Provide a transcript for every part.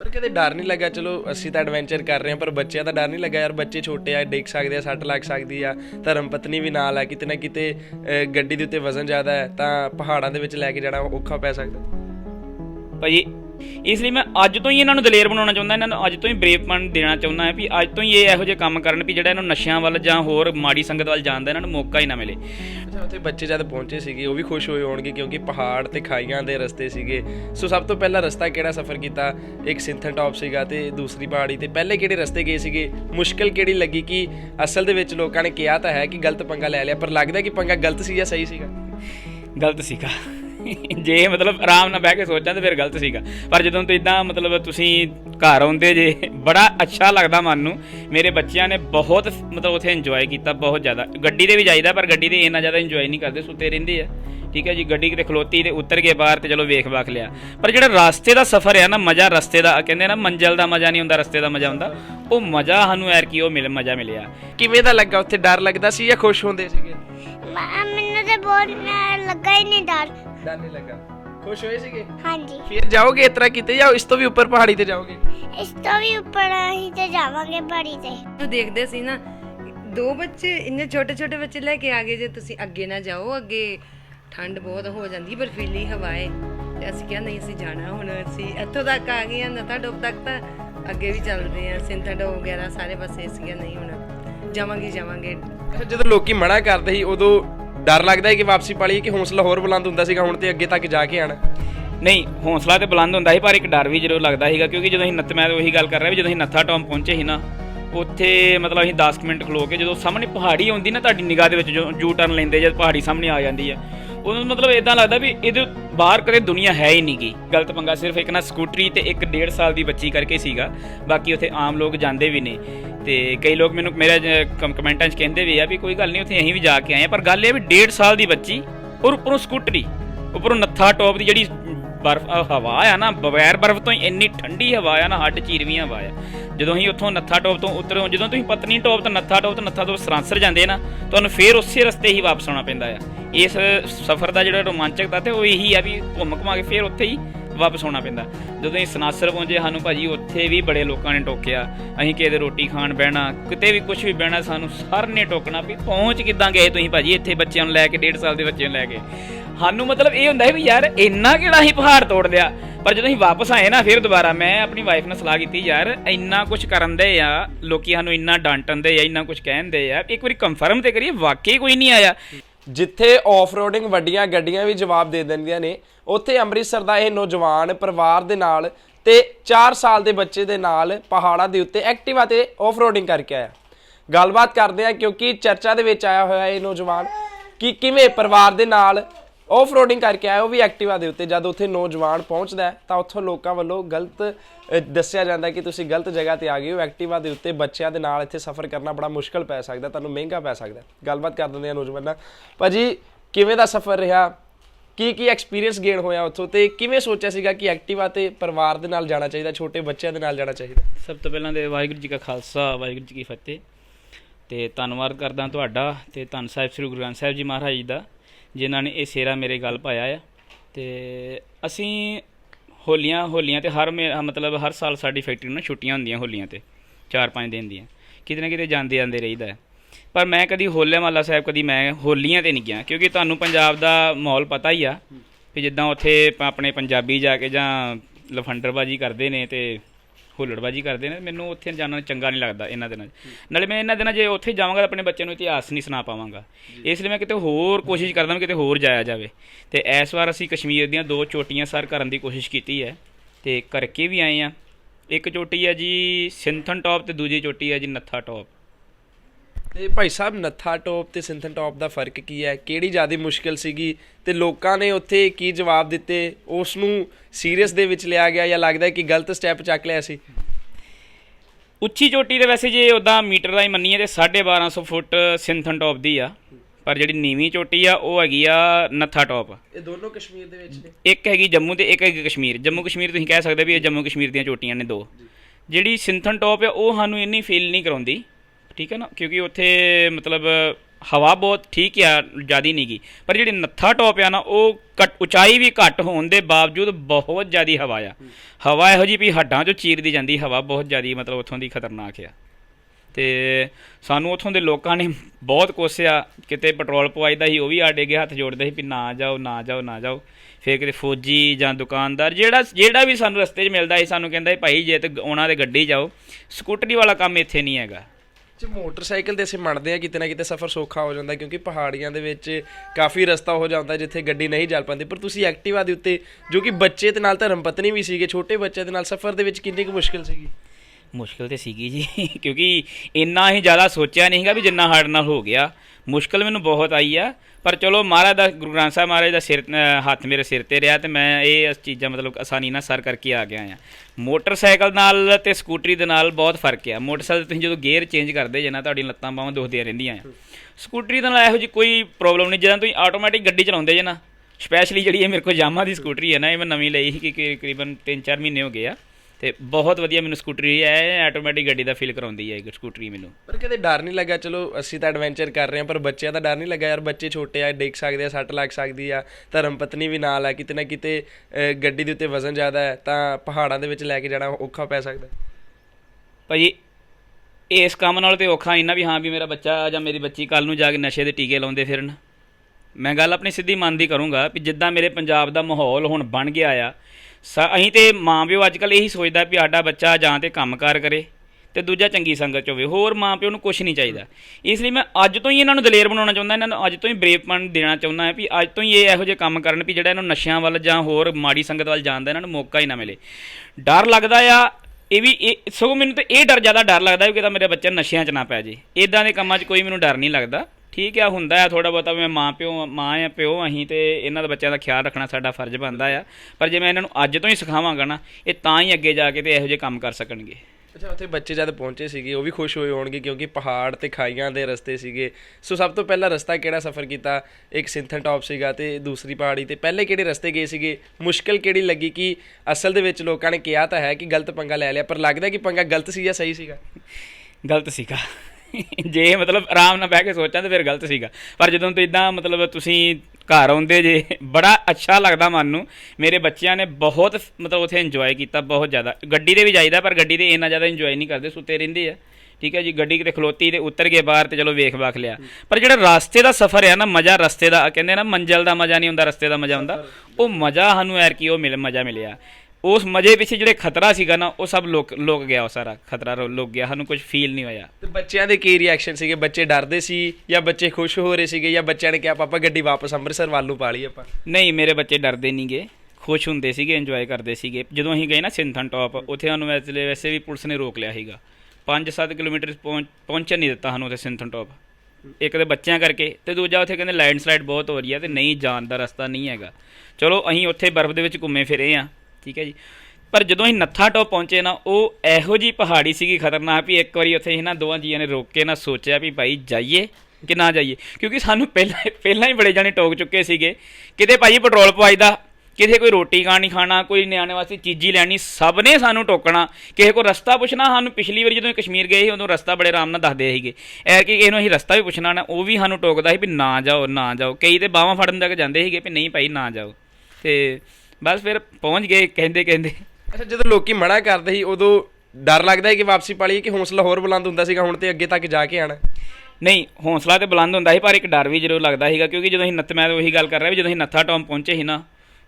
ਪਰ ਕਦੇ ਡਰ ਨਹੀਂ ਲੱਗਾ ਚਲੋ ਅਸੀਂ ਤਾਂ ਐਡਵੈਂਚਰ ਕਰ ਰਹੇ ਹਾਂ, ਪਰ ਬੱਚਿਆਂ ਦਾ ਡਰ ਨਹੀਂ ਲੱਗਾ ਯਾਰ ਬੱਚੇ ਛੋਟੇ ਆ, ਡਿੱਗ ਸਕਦੇ ਆ, ਸੱਟ ਲੱਗ ਸਕਦੀ ਆ, ਧਰਮ ਪਤਨੀ ਵੀ ਨਾਲ ਆ, ਕਿਤੇ ਨਾ ਕਿਤੇ ਗੱਡੀ ਦੇ ਉੱਤੇ ਵਜ਼ਨ ਜ਼ਿਆਦਾ ਹੈ, ਤਾਂ ਪਹਾੜਾਂ ਦੇ ਵਿੱਚ ਲੈ ਕੇ ਜਾਣਾ ਔਖਾ ਪੈ ਸਕਦਾ। ਭਾਈ ਇਸ ਲਈ ਮੈਂ ਅੱਜ ਤੋਂ ਹੀ ਇਹਨਾਂ ਨੂੰ ਦਲੇਰ ਬਣਾਉਣਾ ਚਾਹੁੰਦਾ ਇਹਨਾਂ ਨੂੰ ਅੱਜ ਤੋਂ ਹੀ ਬਰੇਵਪਨ ਦੇਣਾ ਚਾਹੁੰਦਾ ਹਾਂ ਵੀ ਅੱਜ ਤੋਂ ਹੀ ਇਹ ਇਹੋ ਜਿਹੇ ਕੰਮ ਕਰਨ ਵੀ ਜਿਹੜਾ ਇਹਨਾਂ ਨੂੰ ਨਸ਼ਿਆਂ ਵੱਲ ਜਾਂ ਹੋਰ ਮਾੜੀ ਸੰਗਤ ਵੱਲ ਜਾਣ ਦਾ ਇਹਨਾਂ ਨੂੰ ਮੌਕਾ ਹੀ ਨਾ ਮਿਲੇ। ਅੱਛਾ ਉੱਥੇ ਬੱਚੇ ਜਦ ਪਹੁੰਚੇ ਸੀਗੇ ਉਹ ਵੀ ਖੁਸ਼ ਹੋਏ ਹੋਣਗੇ ਕਿਉਂਕਿ ਪਹਾੜ ਤੇ ਖਾਈਆਂ ਦੇ ਰਸਤੇ ਸੀਗੇ। ਸੋ ਸਭ ਤੋਂ ਪਹਿਲਾਂ ਰਸਤਾ ਕਿਹੜਾ ਸਫ਼ਰ ਕੀਤਾ? ਇੱਕ ਸਿੰਥਨ ਟਾਪ ਸੀਗਾ ਤੇ ਦੂਸਰੀ ਪਹਾੜੀ ਤੇ। ਪਹਿਲੇ ਕਿਹੜੇ ਰਸਤੇ ਗਏ ਸੀਗੇ? ਮੁਸ਼ਕਲ ਕਿਹੜੀ ਲੱਗੀ ਕਿ ਅਸਲ ਦੇ ਵਿੱਚ ਲੋਕਾਂ ਨੇ ਕਿਹਾ ਤਾਂ ਹੈ ਕਿ ਗਲਤ ਪੰਗਾ ਲੈ ਲਿਆ ਪਰ ਲੱਗਦਾ ਕਿ ਪੰਗਾ ਗਲਤ ਸੀ ਜਾਂ ਸਹੀ ਸੀਗਾ? ਗਲਤ ਸੀਗਾ। ਜੇ ਮਤਲਬ ਆਰਾਮ ਨਾਲ ਬਹਿ ਕੇ ਸੋਚਾਂ ਤੇ ਫਿਰ ਗਲਤ ਸੀਗਾ। ਪਰ ਜਦੋਂ ਤੋਂ ਇਦਾਂ ਮਤਲਬ ਤੁਸੀਂ ਘਰ ਆਉਂਦੇ ਜੇ, ਬੜਾ ਅੱਛਾ ਲੱਗਦਾ ਮਨ ਨੂੰ। ਮੇਰੇ ਬੱਚਿਆਂ ਨੇ ਬਹੁਤ ਮਤਲਬ ਉੱਥੇ ਇੰਜੋਏ ਕੀਤਾ, ਬਹੁਤ ਜ਼ਿਆਦਾ। ਗੱਡੀ ਦੇ ਵੀ ਜਾਈਦਾ, ਪਰ ਗੱਡੀ ਦੇ ਇੰਨਾ ਜ਼ਿਆਦਾ ਇੰਜੋਏ ਨਹੀਂ ਕਰਦੇ, ਸੁੱਤੇ ਰਹਿੰਦੇ ਆ। ਠੀਕ ਹੈ ਜੀ, ਗੱਡੀ ਕਿਤੇ ਖਲੋਤੀ ਤੇ ਉਤਰ ਕੇ ਬਾਹਰ ਤੇ ਚਲੋ ਵੇਖ ਵਾਖ ਲਿਆ। ਪਰ ਜਿਹੜਾ ਰਸਤੇ ਦਾ ਸਫ਼ਰ ਹੈ ਨਾ, ਮਜ਼ਾ ਰਸਤੇ ਦਾ, ਕਹਿੰਦੇ ਨਾ, ਮੰਜ਼ਲ ਦਾ ਮਜ਼ਾ ਨਹੀਂ ਹੁੰਦਾ, ਰਸਤੇ ਦਾ ਮਜ਼ਾ ਹੁੰਦਾ। ਉਹ ਮਜ਼ਾ ਸਾਨੂੰ ਐਰ ਕੀ ਉਹ ਮਿਲ, ਮਜ਼ਾ ਮਿਲਿਆ। ਕਿਵੇਂ ਦਾ ਲੱਗਾ? ਉੱਥੇ ਡਰ ਲੱਗਦਾ ਸੀ ਜਾਂ ਖੁਸ਼ ਹੁੰਦੇ ਸੀਗੇ? ਮੈਨੂੰ ਤੇ ਬਹੁਤ ਲੱਗਾ ਹੀ ਨਹੀਂ ਡਰ। ਡਰ ਨਹੀਂ ਲੱਗਾ। ਖੁਸ਼ ਹੋਏ ਸੀਗੇ? ਹਾਂਜੀ। ਫਿਰ ਜਾਓਗੇ ਇਸ ਤਰ੍ਹਾਂ ਕਿਤੇ ਜਾਂ ਇਸ ਤੋਂ ਵੀ ਉੱਪਰ ਪਹਾੜੀ ਤੇ ਜਾਓਗੇ? ਇਸ ਤੋਂ ਵੀ ਉੱਪਰ ਅਸੀਂ ਤੇ ਜਾਵਾਂਗੇ ਬੜੀ ਤੇ। ਨੂੰ ਦੇਖਦੇ ਸੀ ਨਾ ਦੋ ਬੱਚੇ ਇੰਨੇ ਛੋਟੇ ਛੋਟੇ ਬੱਚੇ ਲੈ ਕੇ ਆ ਗਏ ਜੇ ਤੁਸੀਂ ਅੱਗੇ ਨਾ ਜਾਓ ਅੱਗੇ ਠੰਡ ਬਹੁਤ ਹੋ ਜਾਂਦੀ ਬਰਫੀਲੀ ਹਵਾ ਹੈ ਤੇ ਅਸੀਂ ਕਿਹਾ ਨਹੀਂ ਅਸੀਂ ਜਾਣਾ ਹੁਣ ਅਸੀਂ ਇੱਥੋਂ ਤੱਕ ਆ ਗਏ ਹਾਂ ਨਤਾ ਡੋਬ ਤੱਕ ਤਾਂ ਅੱਗੇ ਵੀ ਚੱਲਦੇ ਆ ਸਿੰਥਾਡੋ ਵਗੈਰਾ ਸਾਰੇ ਪਾਸੇ ਅਸੀਂ ਕਿਹਾ ਨਹੀਂ ਹੁਣ ਜਾਵਾਂਗੇ ਜਾਵਾਂਗੇ। ਅੱਛਾ, ਜਦੋਂ ਲੋਕੀ ਮਨਾ ਕਰਦੇ ਸੀ ਉਦੋਂ ਡਰ ਲੱਗਦਾ ਹੈ ਕਿ ਵਾਪਸੀ ਪਾਲੀ ਕਿ ਹੌਸਲਾ ਹੋਰ ਬੁਲੰਦ ਹੁੰਦਾ ਸੀਗਾ, ਹੁਣ ਤੇ ਅੱਗੇ ਤੱਕ ਜਾ ਕੇ ਆਣਾ ਨਹੀਂ, ਹੌਸਲਾ ਤੇ ਬੁਲੰਦ ਹੁੰਦਾ ਸੀ, ਪਰ ਇੱਕ ਡਰ ਵੀ ਜ਼ਰੂਰ ਲੱਗਦਾ ਸੀਗਾ, ਕਿਉਂਕਿ ਜਦੋਂ ਅਸੀਂ ਨੱਤ ਮੈਂ ਉਹੀ ਗੱਲ ਕਰ ਰਿਹਾ ਵੀ ਜਦੋਂ ਅਸੀਂ ਨੱਥਾ ਟੌਮ ਪਹੁੰਚੇ ਸੀ ਨਾ, ਉੱਥੇ ਮਤਲਬ ਅਸੀਂ 10 ਮਿੰਟ ਖਲੋ ਕੇ ਜਦੋਂ ਸਾਹਮਣੇ ਪਹਾੜੀ ਆਉਂਦੀ ਨਾ ਤੁਹਾਡੀ ਨਿਗਾਹ ਦੇ ਵਿੱਚ, ਜੋ ਯੂ ਟਰਨ ਲੈਂਦੇ ਜਦ ਪਹਾੜੀ ਸਾਹਮਣੇ ਆ ਜਾਂਦੀ ਹੈ ਉਹਨੂੰ ਮਤਲਬ ਇਦਾਂ ਲੱਗਦਾ ਵੀ ਇਹਦੇ ਬਾਹਰ ਕਦੇ ਦੁਨੀਆ ਹੈ ਹੀ ਨਹੀਂ ਗਈ ਗਲਤ ਪੰਗਾ ਸਿਰਫ ਇੱਕ ਨਾ ਸਕੂਟਰੀ ਤੇ ਇੱਕ 1.5 ਸਾਲ ਦੀ ਬੱਚੀ ਕਰਕੇ ਸੀਗਾ। ਬਾਕੀ ਉੱਥੇ ਆਮ ਲੋਕ ਜਾਂਦੇ ਵੀ ਨੇ। ਤੇ ਕਈ ਲੋਕ ਮੈਨੂੰ ਮੇਰੇ ਕਮੈਂਟਾਂ 'ਚ ਕਹਿੰਦੇ ਵੀ ਆ ਵੀ ਕੋਈ ਗੱਲ ਨਹੀਂ, ਉੱਥੇ ਅਸੀਂ ਵੀ ਜਾ ਕੇ ਆਏ ਆ ਪਰ ਗੱਲ ਇਹ ਵੀ 1.5 ਸਾਲ ਦੀ ਬੱਚੀ ਔਰ ਉੱਪਰੋਂ ਸਕੂਟਰੀ, ਉੱਪਰੋਂ ਨੱਥਾ ਟੌਪ ਦੀ ਜਿਹੜੀ ਬਰਫ ਹਵਾ ਆ ਨਾ, ਬਗੈਰ ਬਰਫ਼ ਤੋਂ ਹੀ ਇੰਨੀ ਠੰਡੀ ਹਵਾ ਆ ਨਾ, ਹੱਡ ਚੀਰਵੀਂ ਹਵਾ ਆ। ਜਦੋਂ ਅਸੀਂ ਉੱਥੋਂ ਨੱਥਾ ਟੋਪ ਤੋਂ ਉਤਰੋ, ਜਦੋਂ ਤੁਸੀਂ ਪਤਨੀ ਟੋਪ ਤੋਂ ਨੱਥਾ ਟੋਪ ਤੋਂ ਨੱਥਾ ਟੋਪ ਸਰਾਂਸਰ ਜਾਂਦੇ ਨਾ, ਤੁਹਾਨੂੰ ਫੇਰ ਉਸੇ ਰਸਤੇ ਹੀ ਵਾਪਸ ਆਉਣਾ ਪੈਂਦਾ ਆ। ਇਸ ਸਫ਼ਰ ਦਾ ਜਿਹੜਾ ਰੋਮਾਂਚਕ ਦਾ ਤੇ ਉਹ ਇਹੀ ਆ ਵੀ ਘੁੰਮ ਘੁਮਾ ਕੇ ਫੇਰ ਉੱਥੇ ਹੀ ਵਾਪਸ ਆਉਣਾ ਪੈਂਦਾ। ਜਦੋਂ ਅਸੀਂ ਸਨਾਸਰ ਪਹੁੰਚੇ, ਸਾਨੂੰ ਭਾਜੀ ਉੱਥੇ ਵੀ ਬੜੇ ਲੋਕਾਂ ਨੇ ਟੋਕਿਆ। ਅਸੀਂ ਕਿਸੇ ਦੇ ਰੋਟੀ ਖਾਣ ਬਹਿਣਾ, ਕਿਤੇ ਵੀ ਕੁਝ ਵੀ ਬਹਿਣਾ, ਸਾਨੂੰ ਸਰ ਨੇ ਟੋਕਣਾ ਵੀ ਪਹੁੰਚ ਕਿੱਦਾਂ ਗਏ ਤੁਸੀਂ ਭਾਜੀ ਇੱਥੇ ਬੱਚਿਆਂ ਨੂੰ ਲੈ ਕੇ 1.5 ਸਾਲ ਦੇ ਬੱਚਿਆਂ ਨੂੰ ਲੈ ਕੇ। ਸਾਨੂੰ ਮਤਲਬ ਇਹ ਹੁੰਦਾ ਹੈ ਵੀ ਯਾਰ ਇੰਨਾ ਕਿਹੜਾ ਅਸੀਂ ਪਹਾੜ ਤੋੜ ਲਿਆ। ਪਰ ਜਦੋਂ ਅਸੀਂ ਵਾਪਸ ਆਏ ਨਾ, ਫਿਰ ਦੁਬਾਰਾ ਮੈਂ ਆਪਣੀ ਵਾਈਫ ਨਾਲ ਸਲਾਹ ਕੀਤੀ, ਯਾਰ ਇੰਨਾ ਕੁਝ ਕਰਨ ਦੇ ਆ, ਲੋਕੀ ਸਾਨੂੰ ਇੰਨਾ ਡਾਂਟਣ ਦੇ ਆ, ਇੰਨਾ ਕੁਝ ਕਹਿੰਦੇ ਆ, ਇੱਕ ਵਾਰੀ ਕਨਫਰਮ ਤੇ ਕਰੀਏ, ਵਾਕਈ ਕੋਈ ਨਹੀਂ ਆਇਆ। ਜਿੱਥੇ ਆਫਰੋਡਿੰਗ ਵੱਡੀਆਂ ਗੱਡੀਆਂ ਵੀ ਜਵਾਬ ਦੇ ਦਿੰਦੀਆਂ ਨੇ, ਉੱਥੇ ਅੰਮ੍ਰਿਤਸਰ ਦਾ ਇਹ ਨੌਜਵਾਨ ਪਰਿਵਾਰ ਦੇ ਨਾਲ ਤੇ 4 ਸਾਲ ਦੇ ਬੱਚੇ ਦੇ ਨਾਲ ਪਹਾੜਾਂ ਦੇ ਉੱਤੇ ਐਕਟਿਵਾ ਤੇ ਆਫਰੋਡਿੰਗ ਕਰਕੇ ਆਇਆ। ਗੱਲਬਾਤ ਕਰਦੇ ਆ ਕਿਉਂਕਿ ਚਰਚਾ ਦੇ ਵਿੱਚ ਆਇਆ ਹੋਇਆ ਇਹ ਨੌਜਵਾਨ ਕਿ ਕਿਵੇਂ ਪਰਿਵਾਰ ਦੇ ਨਾਲ ਆਫਰੋਡਿੰਗ ਕਰਕੇ ਆਇਆ, ਉਹ ਵੀ ਐਕਟਿਵਾ ਦੇ ਉੱਤੇ। ਜਦ ਉੱਥੇ ਨੌਜਵਾਨ ਪਹੁੰਚਦਾ ਤਾਂ ਉੱਥੋਂ ਲੋਕਾਂ ਵੱਲੋਂ ਗਲਤ ਦੱਸਿਆ ਜਾਂਦਾ ਕਿ ਤੁਸੀਂ ਗਲਤ ਜਗ੍ਹਾ ਤੇ ਆ ਗਏ ਹੋ। ਐਕਟਿਵਾ ਦੇ ਉੱਤੇ ਬੱਚਿਆਂ ਦੇ ਨਾਲ ਇੱਥੇ ਸਫ਼ਰ ਕਰਨਾ ਬੜਾ ਮੁਸ਼ਕਲ ਪੈ ਸਕਦਾ, ਤੁਹਾਨੂੰ ਮਹਿੰਗਾ ਪੈ ਸਕਦਾ। ਗੱਲਬਾਤ ਕਰ ਦਿੰਦੇ ਆ ਨੌਜਵਾਨਾਂ ਨਾਲ। ਭਾਜੀ, ਕਿਵੇਂ ਦਾ ਸਫ਼ਰ ਰਿਹਾ? ਕੀ ਕੀ ਐਕਸਪੀਰੀਅੰਸ ਗੇਨ ਹੋਇਆ ਉੱਥੋਂ? ਤੇ ਕਿਵੇਂ ਸੋਚਿਆ ਸੀਗਾ ਕਿ ਐਕਟਿਵਾ ਤੇ ਪਰਿਵਾਰ ਦੇ ਨਾਲ ਜਾਣਾ ਚਾਹੀਦਾ, ਛੋਟੇ ਬੱਚਿਆਂ ਦੇ ਨਾਲ ਜਾਣਾ ਚਾਹੀਦਾ? ਸਭ ਤੋਂ ਪਹਿਲਾਂ ਤੇ ਵਾਹਿਗੁਰੂ ਜੀ ਕਾ ਖਾਲਸਾ, ਵਾਹਿਗੁਰੂ ਜੀ ਕੀ ਫਤਿਹ। ਤੇ ਧੰਨਵਾਦ ਕਰਦਾ ਤੁਹਾਡਾ ਤੇ ਧੰਨ ਸਾਹਿਬ ਸ੍ਰੀ ਗੁਰੂ ਗ੍ਰੰਥ ਸਾਹਿਬ ਜੀ ਮਹਾਰਾਜ ਜੀ ਦਾ। ਜਿਨ੍ਹਾਂ ਨੇ ਇਹ ਸੇਰਾ ਮੇਰੇ ਗੱਲ ਪਾਇਆ ਆ। ਤੇ ਅਸੀਂ ਹੋਲੀਆਂ ਹੋਲੀਆਂ ਤੇ ਹਰ ਮੇ- ਮਤਲਬ ਹਰ ਸਾਲ ਸਾਡੀ ਫੈਕਟਰੀ ਨੂੰ ਨਾ ਛੁੱਟੀਆਂ ਹੁੰਦੀਆਂ ਹੋਲੀਆਂ ਤੇ 4-5 ਦਿਨ ਦੀਆਂ। ਕਿਤੇ ਨਾ ਕਿਤੇ ਜਾਂਦੇ ਜਾਂਦੇ ਰਹੀਦਾ ਪਰ ਮੈਂ ਕਦੀ ਹੋਲੇ ਮਹੱਲਾ ਸਾਹਿਬ ਕਦੀ ਮੈਂ ਹੋਲੀਆਂ ਤੇ ਨਹੀਂ ਗਿਆ, ਕਿਉਂਕਿ ਤੁਹਾਨੂੰ ਪੰਜਾਬ ਦਾ ਮਾਹੌਲ ਪਤਾ ਹੀ ਆ ਕਿ ਜਿੱਦਾਂ ਉੱਥੇ ਪ- ਆਪਣੇ ਪੰਜਾਬੀ ਜਾ ਕੇ ਜਾਂ ਲਫੰਡਰਬਾਜੀ ਕਰਦੇ ਨੇ ਤੇ ਹੁੱਲੜਬਾਜੀ ਕਰਦੇ ਨੇ ਮੈਨੂੰ ਉੱਥੇ ਜਾਣਾ ਚੰਗਾ ਨਹੀਂ ਲੱਗਦਾ ਇਹਨਾਂ ਦਿਨਾਂ ਨਾਲੇ ਮੈਂ ਇਹਨਾਂ ਦਿਨਾਂ ਜੇ ਉੱਥੇ ਜਾਵਾਂਗਾ ਤਾਂ ਆਪਣੇ ਬੱਚਿਆਂ ਨੂੰ ਇਤਿਹਾਸ ਨਹੀਂ ਸੁਣਾ ਪਾਵਾਂਗਾ। ਇਸ ਲਈ ਮੈਂ ਕਿਤੇ ਹੋਰ ਕੋਸ਼ਿਸ਼ ਕਰਦਾ ਹਾਂ ਕਿਤੇ ਹੋਰ ਜਾਇਆ ਜਾਵੇ। ਤੇ ਇਸ ਵਾਰ ਅਸੀਂ ਕਸ਼ਮੀਰ ਦੀਆਂ ਦੋ ਚੋਟੀਆਂ ਸਰ ਕਰਨ ਦੀ ਕੋਸ਼ਿਸ਼ ਕੀਤੀ ਹੈ। ਤੇ ਕਰਕੇ ਵੀ ਆਏ ਆ ਇੱਕ ਚੋਟੀ ਹੈ ਜੀ ਸਿੰਥਨ ਟੌਪ ਤੇ ਦੂਜੀ ਚੋਟੀ ਹੈ ਜੀ ਨੱਥਾ ਟੌਪ ਤੇ ਭਾਈ ਸਾਹਿਬ ਨੱਥਾ ਟੌਪ ਤੇ ਸਿੰਥਨ ਟੌਪ ਦਾ ਫ਼ਰਕ ਕੀ ਹੈ? ਕਿਹੜੀ ਜ਼ਿਆਦਾ ਮੁਸ਼ਕਲ ਸੀਗੀ? ਤੇ ਲੋਕਾਂ ਨੇ ਉੱਥੇ ਕੀ ਜਵਾਬ ਦਿੱਤੇ? ਉਸ ਨੂੰ ਸੀਰੀਅਸ ਦੇ ਵਿੱਚ ਲਿਆ ਗਿਆ ਜਾਂ ਲੱਗਦਾ ਕਿ ਗਲਤ ਸਟੈਪ ਚੱਕ ਲਿਆ ਸੀ? ਉੱਚੀ ਚੋਟੀ ਦੇ ਵੈਸੇ ਜੇ ਉਦਾਂ ਮੀਟਰ ਦਾ ਹੀ ਮੰਨੀਏ ਤੇ 1250 ਫੁੱਟ ਸਿੰਥਨ ਟੌਪ ਦੀ ਆ। ਪਰ ਜਿਹੜੀ ਨੀਵੀਂ ਚੋਟੀ ਆ ਉਹ ਹੈਗੀ ਆ ਨੱਥਾ ਟੌਪ। ਇਹ ਦੋਨੋਂ ਕਸ਼ਮੀਰ ਦੇ ਵਿੱਚ ਨੇ? ਇੱਕ ਹੈਗੀ ਜੰਮੂ ਤੇ ਇੱਕ ਹੈਗੀ ਕਸ਼ਮੀਰ। ਜੰਮੂ ਕਸ਼ਮੀਰ ਤੁਸੀਂ ਕਹਿ ਸਕਦੇ ਵੀ ਇਹ ਜੰਮੂ ਕਸ਼ਮੀਰ ਦੀਆਂ ਚੋਟੀਆਂ ਨੇ ਦੋ। ਜਿਹੜੀ ਸਿੰਥਨ ਟੌਪ ਹੈ ਉਹ ਸਾਨੂੰ ਇੰਨੀ ਫੀਲ ਨਹੀਂ ਕਰਾਉਂਦੀ। ਠੀਕ ਹੈ ਨਾ? ਕਿਉਂਕਿ ਉੱਥੇ ਮਤਲਬ ਹਵਾ ਬਹੁਤ ਠੀਕ ਆ ਜਿਆਦੀ ਨਹੀਂ ਗੀ ਪਰ ਜਿਹੜੀ ਨੱਥਾ ਟੌਪ ਆ ਨਾ ਉਹ ਉਚਾਈ ਵੀ ਘੱਟ ਹੋਣ ਦੇ ਬਾਵਜੂਦ ਬਹੁਤ ਜਿਆਦੀ ਹਵਾ ਆ। ਹਵਾ ਇਹੋ ਜੀ ਵੀ ਹੱਡਾਂ 'ਚੋਂ ਚੀਰਦੀ ਜਾਂਦੀ ਹਵਾ ਬਹੁਤ ਜਿਆਦੀ ਮਤਲਬ ਉੱਥੋਂ ਦੀ ਖਤਰਨਾਕ ਆ। ਤੇ ਸਾਨੂੰ ਉੱਥੋਂ ਦੇ ਲੋਕਾਂ ਨੇ ਬਹੁਤ ਕੋਸਿਆ ਕਿਤੇ ਪੈਟਰੋਲ ਪਵਾਈਦਾ ਸੀ ਉਹ ਵੀ ਆਡੇ ਅੱਗੇ ਹੱਥ ਜੋੜਦੇ ਸੀ ਵੀ ਨਾ ਜਾਓ ਨਾ ਜਾਓ ਨਾ ਜਾਓ। ਫਿਰ ਕਿਤੇ ਫੌਜੀ ਜਾਂ ਦੁਕਾਨਦਾਰ ਜਿਹੜਾ ਜਿਹੜਾ ਵੀ ਸਾਨੂੰ ਰਸਤੇ 'ਚ ਮਿਲਦਾ ਸੀ ਸਾਨੂੰ ਕਹਿੰਦਾ ਸੀ ਭਾਈ ਜੇ ਤੇ ਉਹਨਾਂ ਦੇ ਗੱਡੀ ਜਾਓ ਸਕੂਟਰੀ ਵਾਲਾ ਕੰਮ ਇੱਥੇ ਨਹੀਂ ਹੈਗਾ। ਜੇ ਮੋਟਰਸਾਈਕਲ ਤੇ ਅਸੀਂ ਮੰਨਦੇ ਆ ਕਿਤੇ ਨਾ ਕਿਤੇ ਸਫ਼ਰ ਸੌਖਾ ਹੋ ਜਾਂਦਾ, ਕਿਉਂਕਿ ਪਹਾੜੀਆਂ ਦੇ ਵਿੱਚ ਕਾਫੀ ਰਸਤਾ ਹੋ ਜਾਂਦਾ ਜਿੱਥੇ ਗੱਡੀ ਨਹੀਂ ਚੱਲ ਪਾਉਂਦੀ ਪਰ ਤੁਸੀਂ ਐਕਟਿਵਾ ਦੇ ਉੱਤੇ, ਜੋ ਕਿ ਬੱਚੇ ਤੇ ਨਾਲ ਧਰਮ ਪਤਨੀ ਵੀ ਸੀਗੇ, ਛੋਟੇ ਬੱਚੇ ਦੇ ਨਾਲ ਸਫ਼ਰ ਦੇ ਵਿੱਚ ਕਿੰਨੀ ਕੁ ਮੁਸ਼ਕਿਲ ਸੀਗੀ? ਮੁਸ਼ਕਿਲ ਤੇ ਸੀਗੀ ਜੀ, ਕਿਉਂਕਿ ਇੰਨਾ ਹੀ ਜ਼ਿਆਦਾ ਸੋਚਿਆ ਨਹੀਂ ਸੀਗਾ ਵੀ ਜਿੰਨਾ ਸਾਡੇ ਨਾਲ ਹੋ ਗਿਆ। ਮੁਸ਼ਕਿਲ ਮੈਨੂੰ ਬਹੁਤ ਆਈ ਆ ਪਰ ਚਲੋ ਮਹਾਰਾਜ ਦਾ, ਗੁਰੂ ਗ੍ਰੰਥ ਸਾਹਿਬ ਮਹਾਰਾਜ ਦਾ ਸਿਰ ਹੱਥ ਮੇਰੇ ਸਿਰ ਤੇ ਰਿਹਾ ਤੇ ਮੈਂ ਇਹ ਚੀਜ਼ਾਂ ਮਤਲਬ ਆਸਾਨੀ ਨਾਲ ਸਰ ਕਰਕੇ ਆ ਗਿਆ ਆ ਮੋਟਰਸਾਈਕਲ ਨਾਲ ਤੇ ਸਕੂਟਰੀ ਦੇ ਨਾਲ ਬਹੁਤ ਫ਼ਰਕ ਆ। ਮੋਟਰਸਾਈਕਲ ਤੁਸੀਂ ਜਦੋਂ ਗੇਅਰ ਚੇਂਜ ਕਰਦੇ ਜੇ ਨਾ, ਤੁਹਾਡੀਆਂ ਲੱਤਾਂ ਬਾਹਾਂ ਦੁਖਦੀਆਂ ਰਹਿੰਦੀਆਂ ਆ। ਸਕੂਟਰੀ ਦੇ ਨਾਲ ਇਹੋ ਜਿਹੀ ਕੋਈ ਪ੍ਰੋਬਲਮ ਨਹੀਂ, ਜਦੋਂ ਤੁਸੀਂ ਆਟੋਮੈਟਿਕ ਗੱਡੀ ਚਲਾਉਂਦੇ ਜੇ ਨਾ, ਸਪੈਸ਼ਲੀ ਜਿਹੜੀ ਇਹ ਮੇਰੇ ਕੋਲ ਜਾਮਾ ਦੀ ਸਕੂਟਰੀ ਹੈ ਨਾ, ਇਹ ਮੈਂ ਨਵੀਂ ਲਈ ਸੀ ਕਿ ਤਕਰੀਬਨ 3-4 ਮਹੀਨੇ ਹੋ ਗਏ ਆ। ਤੇ ਬਹੁਤ ਵਧੀਆ ਮੈਨੂੰ ਸਕੂਟਰੀ ਹੈ ਆਟੋਮੈਟਿਕ ਗੱਡੀ ਦਾ ਫੀਲ ਕਰਾਉਂਦੀ ਹੈ ਇਹ ਸਕੂਟਰੀ ਮੈਨੂੰ ਪਰ ਕਦੇ ਡਰ ਨਹੀਂ ਲੱਗਾ ਚਲੋ ਅਸੀਂ ਤਾਂ ਐਡਵੈਂਚਰ ਕਰ ਰਹੇ ਹਾਂ ਪਰ ਬੱਚਿਆਂ ਦਾ ਡਰ ਨਹੀਂ ਲੱਗਾ ਯਾਰ ਬੱਚੇ ਛੋਟੇ ਆ ਡਿੱਗ ਸਕਦੇ ਆ ਸੱਟ ਲੱਗ ਸਕਦੀ ਆ ਧਰਮ ਪਤਨੀ ਵੀ ਨਾਲ ਆ ਕਿਤੇ ਨਾ ਕਿਤੇ ਗੱਡੀ ਦੇ ਉੱਤੇ ਵਜ਼ਨ ਜ਼ਿਆਦਾ ਹੈ ਤਾਂ ਪਹਾੜਾਂ ਦੇ ਵਿੱਚ ਲੈ ਕੇ ਜਾਣਾ ਔਖਾ ਪੈ ਸਕਦਾ। ਭਾਜੀ ਇਸ ਕੰਮ ਨਾਲ ਤੇ ਔਖਾ ਇੰਨਾ ਵੀ ਹਾਂ ਵੀ ਮੇਰਾ ਬੱਚਾ ਜਾਂ ਮੇਰੀ ਬੱਚੀ ਕੱਲ ਨੂੰ ਜਾ ਕੇ ਨਸ਼ੇ ਦੇ ਟੀਕੇ ਲਾਉਂਦੇ ਫਿਰਨ ਮੈਂ ਗੱਲ ਆਪਣੀ ਸਿੱਧੀ ਮੰਨਦੀ ਕਰੂੰਗਾ ਵੀ ਜਿੱਦਾਂ ਮੇਰੇ ਪੰਜਾਬ ਦਾ ਮਾਹੌਲ ਹੁਣ ਬਣ ਗਿਆ ਆ ਅਸੀਂ ਤੇ ਮਾਂ ਪਿਓ ਅੱਜ ਕੱਲ ਇਹੀ ਸੋਚਦਾ ਵੀ ਸਾਡਾ ਬੱਚਾ ਜਾਂ ਤੇ ਕੰਮਕਾਰ ਕਰੇ ਤੇ ਦੂਜਾ ਚੰਗੀ ਸੰਗਤ 'ਚ ਹੋਵੇ। ਹੋਰ ਮਾਂ ਪਿਓ ਨੂੰ ਕੁਝ ਨਹੀਂ ਚਾਹੀਦਾ। ਇਸ ਲਈ ਮੈਂ ਅੱਜ ਤੋਂ ਹੀ ਇਹਨਾਂ ਨੂੰ ਦਲੇਰ ਬਣਾਉਣਾ ਚਾਹੁੰਦਾ ਇਹਨਾਂ ਨੂੰ ਅੱਜ ਤੋਂ ਹੀ ਬਰੇਵਪਣ ਦੇਣਾ ਚਾਹੁੰਦਾ ਹਾਂ ਵੀ ਅੱਜ ਤੋਂ ਹੀ ਇਹ ਇਹੋ ਜਿਹੇ ਕੰਮ ਕਰਨ ਵੀ ਜਿਹੜਾ ਇਹਨਾਂ ਨੂੰ ਨਸ਼ਿਆਂ ਵੱਲ ਜਾਂ ਹੋਰ ਮਾੜੀ ਸੰਗਤ ਵੱਲ ਜਾਣ ਦਾ ਇਹਨਾਂ ਨੂੰ ਮੌਕਾ ਹੀ ਨਾ ਮਿਲੇ। ਡਰ ਲੱਗਦਾ ਆ ਇਹ ਵੀ ਇਹ ਸਗੋਂ ਮੈਨੂੰ ਤਾਂ ਇਹ ਡਰ ਜ਼ਿਆਦਾ ਡਰ ਲੱਗਦਾ ਵੀ ਕਿਤੇ ਮੇਰੇ ਬੱਚਾ ਨਸ਼ਿਆਂ 'ਚ ਨਾ ਪੈ ਜੇ। ਇਦਾਂ ਦੇ ਕੰਮਾਂ 'ਚ ਕੋਈ ਮੈਨੂੰ ਡਰ ਨਹੀਂ ਲੱਗਦਾ। ਠੀਕ ਆ ਹੁੰਦਾ ਆ ਥੋੜਾ ਬਹੁਤਾ ਮੈਂ ਮਾਂ ਪਿਓ ਮਾਂ ਆ ਪਿਓ ਅਸੀਂ ਤੇ ਇਹਨਾਂ ਦੇ ਬੱਚਿਆਂ ਦਾ ਖਿਆਲ ਰੱਖਣਾ ਸਾਡਾ ਫਰਜ਼ ਬਣਦਾ ਆ। ਪਰ ਜੇ ਮੈਂ ਇਹਨਾਂ ਨੂੰ ਅੱਜ ਤੋਂ ਹੀ ਸਿਖਾਵਾਂਗਾ ਨਾ ਇਹ ਤਾਂ ਹੀ ਅੱਗੇ ਜਾ ਕੇ ਤੇ ਇਹੋ ਜਿਹੇ ਕੰਮ ਕਰ ਸਕਣਗੇ। ਅੱਛਾ ਉੱਥੇ ਬੱਚੇ ਜਦ ਪਹੁੰਚੇ ਸੀਗੇ ਉਹ ਵੀ ਖੁਸ਼ ਹੋਏ ਹੋਣਗੇ ਕਿਉਂਕਿ ਪਹਾੜ ਤੇ ਖਾਈਆਂ ਦੇ ਰਸਤੇ ਸੀਗੇ। ਸੋ ਸਭ ਤੋਂ ਪਹਿਲਾਂ ਰਸਤਾ ਕਿਹੜਾ ਸਫ਼ਰ ਕੀਤਾ? ਇੱਕ ਸਿੰਥਨ ਟੌਪ ਸੀਗਾ ਤੇ ਦੂਸਰੀ ਪਹਾੜੀ ਤੇ। ਪਹਿਲੇ ਕਿਹੜੇ ਰਸਤੇ ਗਏ ਸੀਗੇ? ਮੁਸ਼ਕਲ ਕਿਹੜੀ ਲੱਗੀ ਕਿ ਅਸਲ ਦੇ ਵਿੱਚ ਲੋਕਾਂ ਨੇ ਕਿਹਾ ਤਾਂ ਹੈ ਕਿ ਗਲਤ ਪੰਗਾ ਲੈ ਲਿਆ ਪਰ ਲੱਗਦਾ ਕਿ ਪੰਗਾ ਗਲਤ ਸੀ ਜਾਂ ਸਹੀ ਸੀਗਾ? ਗਲਤ ਸੀਗਾ। ਜੇ ਮਤਲਬ ਆਰਾਮ ਨਾਲ ਬਹਿ ਕੇ ਸੋਚਾਂ ਤੇ ਫਿਰ ਗਲਤ ਸੀਗਾ। ਪਰ ਜਦੋਂ ਤੋਂ ਇਦਾਂ ਮਤਲਬ ਤੁਸੀਂ ਘਰ ਆਉਂਦੇ ਜੇ, ਬੜਾ ਅੱਛਾ ਲੱਗਦਾ ਮਨ ਨੂੰ। ਮੇਰੇ ਬੱਚਿਆਂ ਨੇ ਬਹੁਤ ਮਤਲਬ ਉਥੇ ਇੰਜੋਏ ਕੀਤਾ, ਬਹੁਤ ਜ਼ਿਆਦਾ। ਗੱਡੀ ਦੇ ਵੀ ਜਾਈਦਾ, ਪਰ ਗੱਡੀ ਦੇ ਇੰਨਾ ਜ਼ਿਆਦਾ ਇੰਜੋਏ ਨਹੀਂ ਕਰਦੇ, ਸੁੱਤੇ ਰਹਿੰਦੇ ਆ। ਠੀਕ ਹੈ ਜੀ, ਗੱਡੀ ਕਿਤੇ ਖਲੋਤੀ ਤੇ ਉਤਰ ਗਏ ਬਾਹਰ ਤੇ ਚਲੋ ਵੇਖ ਵਾਖ ਲਿਆ। ਪਰ ਜਿਹੜਾ ਰਸਤੇ ਦਾ ਸਫ਼ਰ ਹੈ ਨਾ, ਮਜ਼ਾ ਰਸਤੇ ਦਾ, ਕਹਿੰਦੇ ਨਾ, ਮੰਜ਼ਲ ਦਾ ਮਜ਼ਾ ਨਹੀਂ ਹੁੰਦਾ, ਰਸਤੇ ਦਾ ਮਜ਼ਾ ਹੁੰਦਾ। ਉਹ ਮਜ਼ਾ ਸਾਨੂੰ ਐਰ ਕੀ ਉਹ ਮਿਲ, ਮਜ਼ਾ ਮਿਲਿਆ। ਉਸ ਮਜ਼ੇ ਪਿੱਛੇ ਜਿਹੜੇ ਖਤਰਾ ਸੀਗਾ ਨਾ ਉਹ ਸਭ ਲੋਕ ਲੋਕ ਗਿਆ ਉਹ ਸਾਰਾ ਖਤਰਾ ਲੁਕ ਗਿਆ ਸਾਨੂੰ ਕੁਝ ਫੀਲ ਨਹੀਂ ਹੋਇਆ। ਤੇ ਬੱਚਿਆਂ ਦੇ ਕੀ ਰਿਐਕਸ਼ਨ ਸੀਗੇ? ਬੱਚੇ ਡਰਦੇ ਸੀ ਜਾਂ ਬੱਚੇ ਖੁਸ਼ ਹੋ ਰਹੇ ਸੀਗੇ ਜਾਂ ਬੱਚਿਆਂ ਨੇ ਕਿਹਾ ਪਾਪਾ ਗੱਡੀ ਵਾਪਸ ਅੰਮ੍ਰਿਤਸਰ ਵੱਲ ਨੂੰ ਪਾ ਲਈ ਆਪਾਂ? ਨਹੀਂ ਮੇਰੇ ਬੱਚੇ ਡਰਦੇ ਨਹੀਂਗੇ ਖੁਸ਼ ਹੁੰਦੇ ਸੀਗੇ ਇੰਜੋਏ ਕਰਦੇ ਸੀਗੇ। ਜਦੋਂ ਅਸੀਂ ਗਏ ਨਾ ਸਿੰਥਨ ਟੌਪ ਉੱਥੇ ਸਾਨੂੰ ਵੈਸੇ ਵੈਸੇ ਵੀ ਪੁਲਿਸ ਨੇ ਰੋਕ ਲਿਆ ਸੀਗਾ। 5-7 ਕਿਲੋਮੀਟਰ ਪਹੁੰਚ ਪਹੁੰਚਣ ਨਹੀਂ ਦਿੱਤਾ ਸਾਨੂੰ ਉੱਥੇ ਸਿੰਥਨ ਟੌਪ ਇੱਕ ਦੇ ਬੱਚਿਆਂ ਕਰਕੇ ਤੇ ਦੂਜਾ ਉੱਥੇ ਕਹਿੰਦੇ ਲੈਂਡ ਸਲਾਈਡ ਬਹੁਤ ਹੋ ਰਹੀ ਹੈ ਤੇ ਨਹੀਂ ਜਾਣ ਦਾ ਰਸਤਾ ਨਹੀਂ ਹੈਗਾ। ਚਲੋ ਅਸੀਂ ਉੱਥੇ ਬਰਫ਼ ਦੇ ਵਿੱਚ ਘੁੰਮੇ ਫਿਰੇ ਆ ਠੀਕ ਹੈ ਜੀ। ਪਰ ਜਦੋਂ ਅਸੀਂ ਨੱਥਾ ਟੋਪ ਪਹੁੰਚੇ ਨਾ, ਉਹ ਇਹੋ ਜੀ ਪਹਾੜੀ ਸੀਗੀ ਖਤਰਨਾਕ ਵੀ ਇੱਕ ਵਾਰੀ ਉੱਥੇ ਇਹਨਾਂ ਦੋਵਾਂ ਜੀਆਂ ਨੇ ਰੋਕ ਕੇ ਨਾ ਸੋਚਿਆ ਵੀ ਭਾਈ ਜਾਈਏ ਕਿ ਨਾ ਜਾਈਏ। ਕਿਉਂਕਿ ਸਾਨੂੰ ਪਹਿਲਾਂ ਪਹਿਲਾਂ ਹੀ ਬੜੇ ਜਾਣੇ ਟੋਕ ਚੁੱਕੇ ਸੀਗੇ। ਕਿਤੇ ਭਾਈ ਪੈਟਰੋਲ ਪਵਾਈਦਾ ਕਿਤੇ ਕੋਈ ਰੋਟੀ ਖਾਣੀ ਖਾਣਾ, ਕੋਈ ਨਿਆਣੇ ਵਾਸਤੇ ਚੀਜ਼ੀ ਲੈਣੀ, ਸਭ ਨੇ ਸਾਨੂੰ ਟੋਕਣਾ। ਕਿਸੇ ਕੋ ਰਸਤਾ ਪੁੱਛਣਾ, ਸਾਨੂੰ ਪਿਛਲੀ ਵਾਰੀ ਜਦੋਂ ਕਸ਼ਮੀਰ ਗਏ ਸੀ, ਉਦੋਂ ਰਸਤਾ ਬੜੇ ਆਰਾਮ ਨਾਲ ਦੱਸਦੇ ਸੀਗੇ। ਐ ਕਿ ਇਹਨੂੰ ਅਸੀਂ ਰਸਤਾ ਵੀ ਪੁੱਛਣਾ ਨਾ, ਉਹ ਵੀ ਸਾਨੂੰ ਟੋਕਦਾ ਸੀ ਵੀ ਨਾ ਜਾਓ ਨਾ ਜਾਓ। ਕਈ ਤੇ ਬਾਹਾਂ ਫੜਨ ਤੱਕ ਜਾਂਦੇ ਸੀਗੇ ਵੀ ਨਹੀਂ ਭਾਈ, ਨਾ ਜਾਓ। ਤੇ ਬਸ ਫਿਰ ਪਹੁੰਚ ਗਏ ਕਹਿੰਦੇ ਕਹਿੰਦੇ। ਅੱਛਾ ਜਦੋਂ ਲੋਕੀ ਮਨਾ ਕਰਦੇ ਸੀ ਉਦੋਂ ਡਰ ਲੱਗਦਾ ਹੈ ਕਿ ਵਾਪਸੀ ਪਾਲੀ ਕਿ ਹੌਸਲਾ ਹੋਰ ਬੁਲੰਦ ਹੁੰਦਾ ਸੀਗਾ ਹੁਣ ਤੇ ਅੱਗੇ ਤੱਕ ਜਾ ਕੇ ਆਣਾ ਨਹੀਂ ਹੌਸਲਾ ਤੇ ਬੁਲੰਦ ਹੁੰਦਾ ਸੀ ਪਰ ਇੱਕ ਡਰ ਵੀ ਜ਼ਰੂਰ ਲੱਗਦਾ ਸੀਗਾ ਕਿਉਂਕਿ ਜਦੋਂ ਅਸੀਂ ਨੱਥ ਮੈਂ ਉਹੀ ਗੱਲ ਕਰ ਰਿਹਾ ਵੀ ਜਦੋਂ ਅਸੀਂ ਨੱਥਾ ਟੌਮ ਪਹੁੰਚੇ ਸੀ ਨਾ